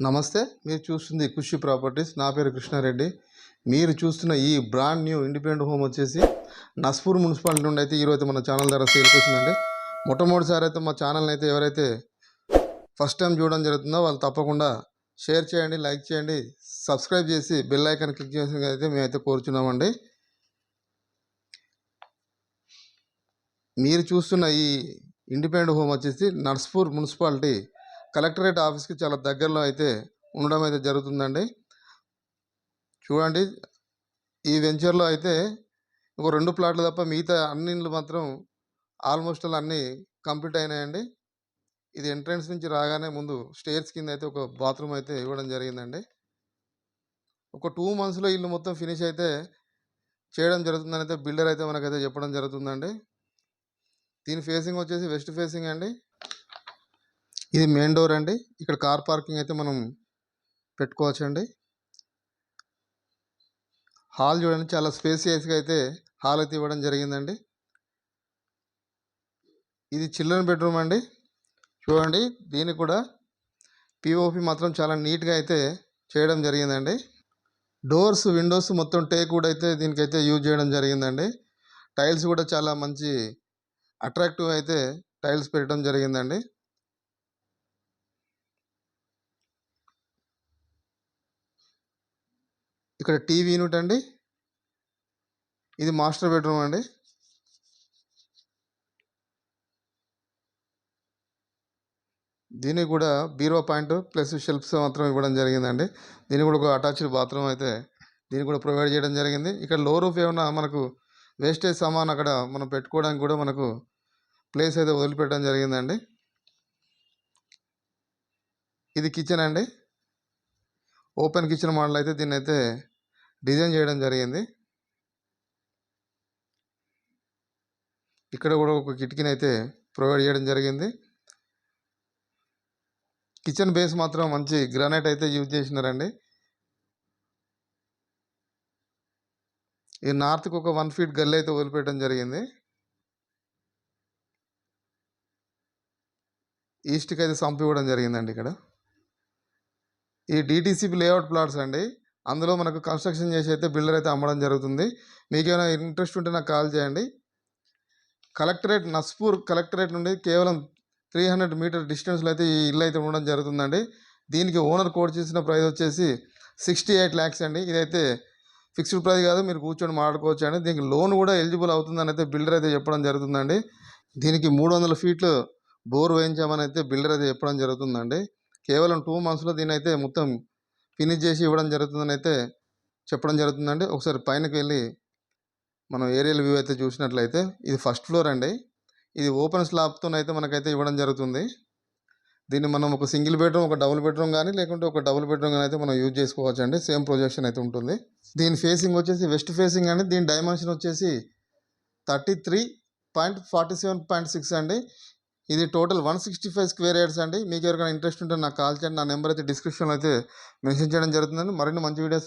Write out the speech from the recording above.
నమస్తే మీరు చూస్తుంది కృషి ప్రాపర్టీస్. నా పేరు కృష్ణారెడ్డి. మీరు చూస్తున్న ఈ బ్రాండ్ న్యూ ఇండిపెండెంట్ హోమ్ వచ్చేసి నస్పూర్ మున్సిపాలిటీ నుండి అయితే ఈరోజు మన ఛానల్ ద్వారా సేల్కి వచ్చిందండి. మొట్టమొదటిసారి అయితే మా ఛానల్ని అయితే ఎవరైతే ఫస్ట్ టైం చూడడం జరుగుతుందో వాళ్ళు తప్పకుండా షేర్ చేయండి లైక్ చేయండి సబ్స్క్రైబ్ చేసి బెల్ ఐకాన్ క్లిక్ చేసిన అయితే మేమైతే కోరుచున్నామండి. మీరు చూస్తున్న ఈ ఇండిపెండెంట్ హోమ్ వచ్చేసి నర్స్పూర్ మున్సిపాలిటీ కలెక్టరేట్ ఆఫీస్కి చాలా దగ్గరలో అయితే ఉండడం అయితే జరుగుతుందండి. చూడండి ఈ వెంచర్లో అయితే ఒక రెండు ప్లాట్లు తప్ప మిగతా అన్ని ఇండ్లు మాత్రం ఆల్మోస్ట్ అలా అన్నీ కంప్లీట్ అయినాయండి. ఇది ఎంట్రన్స్ నుంచి రాగానే ముందు స్టేర్స్ కింద అయితే ఒక బాత్రూమ్ అయితే ఇవ్వడం జరిగిందండి. ఒక టూ మంత్స్లో ఇల్లు మొత్తం ఫినిష్ అయితే చేయడం జరుగుతుందని అయితే బిల్డర్ అయితే మనకైతే చెప్పడం జరుగుతుందండి. దీని ఫేసింగ్ వచ్చేసి వెస్ట్ ఫేసింగ్ అండి. ఇది మెయిన్ డోర్ అండి. ఇక్కడ కార్ పార్కింగ్ అయితే మనం పెట్టుకోవచ్చండి. హాల్ చూడండి చాలా స్పేసియస్గా అయితే హాల్ అయితే ఇవ్వడం జరిగిందండి. ఇది చిల్డ్రన్ బెడ్రూమ్ అండి. చూడండి దీనికి కూడా పిఓపి మాత్రం చాలా నీట్గా అయితే చేయడం జరిగిందండి. డోర్స్ విండోస్ మొత్తం టేక్ కూడా అయితే దీనికైతే యూజ్ చేయడం జరిగిందండి. టైల్స్ కూడా చాలా మంచి అట్రాక్టివ్ అయితే టైల్స్ పెట్టడం జరిగిందండి. ఇక్కడ టీవీ యూనిట్ అండి. ఇది మాస్టర్ బెడ్రూమ్ అండి. దీనికి కూడా బీరో పాయింట్ ప్లస్ షెల్ఫ్స్ మాత్రం ఇవ్వడం జరిగిందండి. దీనికి కూడా ఒక అటాచ్డ్ బాత్రూమ్ అయితే దీనికి కూడా ప్రొవైడ్ చేయడం జరిగింది. ఇక్కడ లో రూఫ్ ఏమన్నా మనకు వేస్టేజ్ సామాన్ అక్కడ మనం పెట్టుకోవడానికి కూడా మనకు ప్లేస్ అయితే వదిలిపెట్టడం జరిగిందండి. ఇది కిచెన్ అండి. ఓపెన్ కిచెన్ మోడల్ అయితే దీన్ని అయితే డిజైన్ చేయడం జరిగింది. ఇక్కడ కూడా ఒక కిటికీని అయితే ప్రొవైడ్ చేయడం జరిగింది. కిచెన్ బేస్ మాత్రం మంచి గ్రానైట్ అయితే యూజ్ చేసినారండి. ఈ నార్త్కి ఒక వన్ ఫీట్ గల్లీ అయితే వదిలిపెట్టడం జరిగింది. ఈస్ట్కి అయితే సంపివ్వడం జరిగిందండి ఇక్కడ. ఈ డిటీసీపీ లేఅవుట్ ప్లాట్స్ అండి. అందులో మనకు కన్స్ట్రక్షన్ చేసి అయితే బిల్డర్ అయితే అమ్మడం జరుగుతుంది. మీకేమైనా ఇంట్రెస్ట్ ఉంటే నాకు కాల్ చేయండి. కలెక్టరేట్ నస్పూర్ కలెక్టరేట్ నుండి కేవలం త్రీ హండ్రెడ్ మీటర్ డిస్టెన్స్లో అయితే ఈ ఇల్లు అయితే ఉండడం జరుగుతుందండి. దీనికి ఓనర్ కోడ్ చేసిన ప్రైస్ వచ్చేసి సిక్స్టీ ఎయిట్ ల్యాక్స్ అండి. ఇదైతే ఫిక్స్డ్ ప్రైస్ కాదు మీరు కూర్చొని మాట్లాడుకోవచ్చు అండి. దీనికి లోన్ కూడా ఎలిజిబుల్ అవుతుందని అయితే బిల్డర్ అయితే చెప్పడం జరుగుతుందండి. దీనికి మూడు వందల ఫీట్లు బోర్ వేయించామని అయితే బిల్డర్ అయితే చెప్పడం జరుగుతుందండి. కేవలం టూ మంత్స్లో దీని అయితే మొత్తం ఫినిష్ చేసి ఇవ్వడం జరుగుతుందని అయితే చెప్పడం జరుగుతుందండి. ఒకసారి పైనకి వెళ్ళి మనం ఏరియల్ వ్యూ అయితే చూసినట్లయితే ఇది ఫస్ట్ ఫ్లోర్ అండి. ఇది ఓపెన్ స్లాబ్తో అయితే మనకైతే ఇవ్వడం జరుగుతుంది. దీన్ని మనం ఒక సింగిల్ బెడ్రూమ్ ఒక డబుల్ బెడ్రూమ్ కానీ లేకుంటే ఒక డబుల్ బెడ్రూమ్ కానీ అయితే మనం యూజ్ చేసుకోవచ్చు అండి సేమ్ ప్రొజెక్షన్ అయితే ఉంటుంది. దీని ఫేసింగ్ వచ్చేసి వెస్ట్ ఫేసింగ్ అండి. దీని డైమెన్షన్ వచ్చేసి thirty three point forty seven point six అండి. ఇది total one sixty five square yards అండి. మీకు ఎవరికైనా ఇంట్రెస్ట్ ఉంటే నాకు కాల్ చేయండి. నా నెంబర్ అయితే డిస్క్రిప్షన్లో అయితే మెన్షన్ చేయడం జరుగుతుందండి. మరిన్ని మంచి వీడియోస్